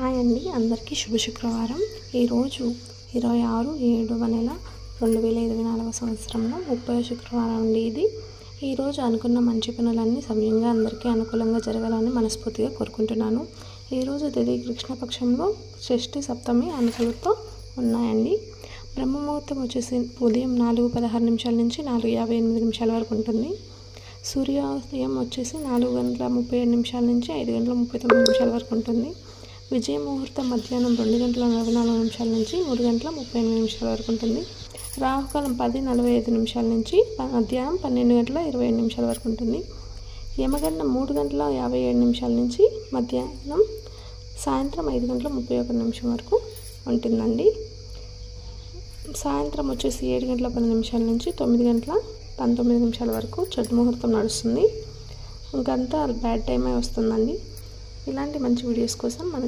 Hi అండి అందరికీ శుభ శుక్రవారం. ఈరోజు ఇరవై ఆరు ఏడవ నెల రెండు వేల ఇరవై నాలుగవ సంవత్సరంలో ముప్పై శుక్రవారం అండి ఇది. ఈరోజు అనుకున్న మంచి పనులన్నీ సమయంగా అందరికీ అనుకూలంగా జరగాలని మనస్ఫూర్తిగా కోరుకుంటున్నాను. ఈరోజు తిరిగి కృష్ణపక్షంలో షష్ఠి సప్తమి అనుకూలతో ఉన్నాయండి. బ్రహ్మముహూర్తం వచ్చేసి ఉదయం నాలుగు పదహారు నిమిషాల నుంచి నాలుగు యాభై ఎనిమిది నిమిషాల వరకు ఉంటుంది. సూర్యోదయం వచ్చేసి నాలుగు గంటల ముప్పై ఏడు నిమిషాల నుంచి ఐదు గంటల ముప్పై తొమ్మిది నిమిషాల వరకు ఉంటుంది. విజయ ముహూర్తం మధ్యాహ్నం రెండు గంటల నలభై నాలుగు నిమిషాల నుంచి మూడు గంటల ముప్పై ఎనిమిది నిమిషాల వరకు ఉంటుంది. రాహుకాలం పది నలభై ఐదు నిమిషాల నుంచి మధ్యాహ్నం పన్నెండు గంటల ఇరవై ఏడు నిమిషాల వరకు ఉంటుంది. యమగండం మూడు గంటల యాభై ఏడు నిమిషాల నుంచి మధ్యాహ్నం సాయంత్రం ఐదు గంటల ముప్పై ఒక నిమిషం వరకు ఉంటుందండి. సాయంత్రం వచ్చేసి ఏడు గంటల పది నిమిషాల నుంచి తొమ్మిది గంటల పంతొమ్మిది నిమిషాల వరకు చెడు ముహూర్తం నడుస్తుంది. ఇంకంతా బ్యాడ్ టైమే వస్తుందండి. ఇలాంటి మంచి వీడియోస్ కోసం మన